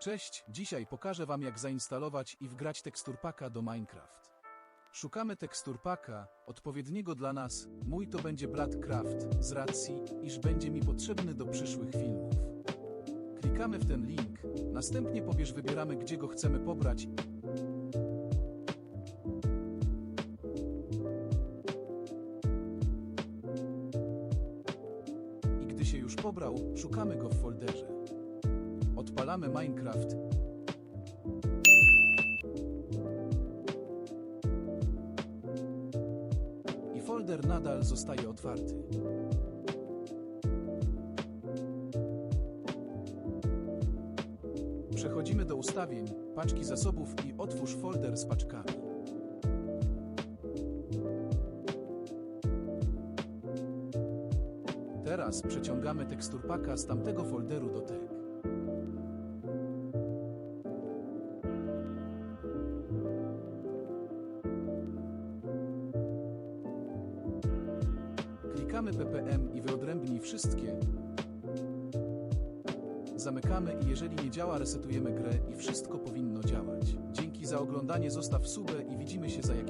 Cześć, dzisiaj pokażę Wam jak zainstalować i wgrać teksturpaka do Minecraft. Szukamy teksturpaka, odpowiedniego dla nas, mój to będzie Bloodcraft, z racji, iż będzie mi potrzebny do przyszłych filmów. Klikamy w ten link, następnie pobierz wybieramy gdzie go chcemy pobrać i gdy się już pobrał, szukamy go w folderze. Odpalamy Minecraft. I folder nadal zostaje otwarty. Przechodzimy do ustawień, paczki zasobów i otwórz folder z paczkami. Teraz przeciągamy teksturpaka z tamtego folderu do tek. Klikamy ppm i wyodrębnij wszystkie. Zamykamy i jeżeli nie działa resetujemy grę i wszystko powinno działać. Dzięki za oglądanie zostaw subę i widzimy się za jakiś.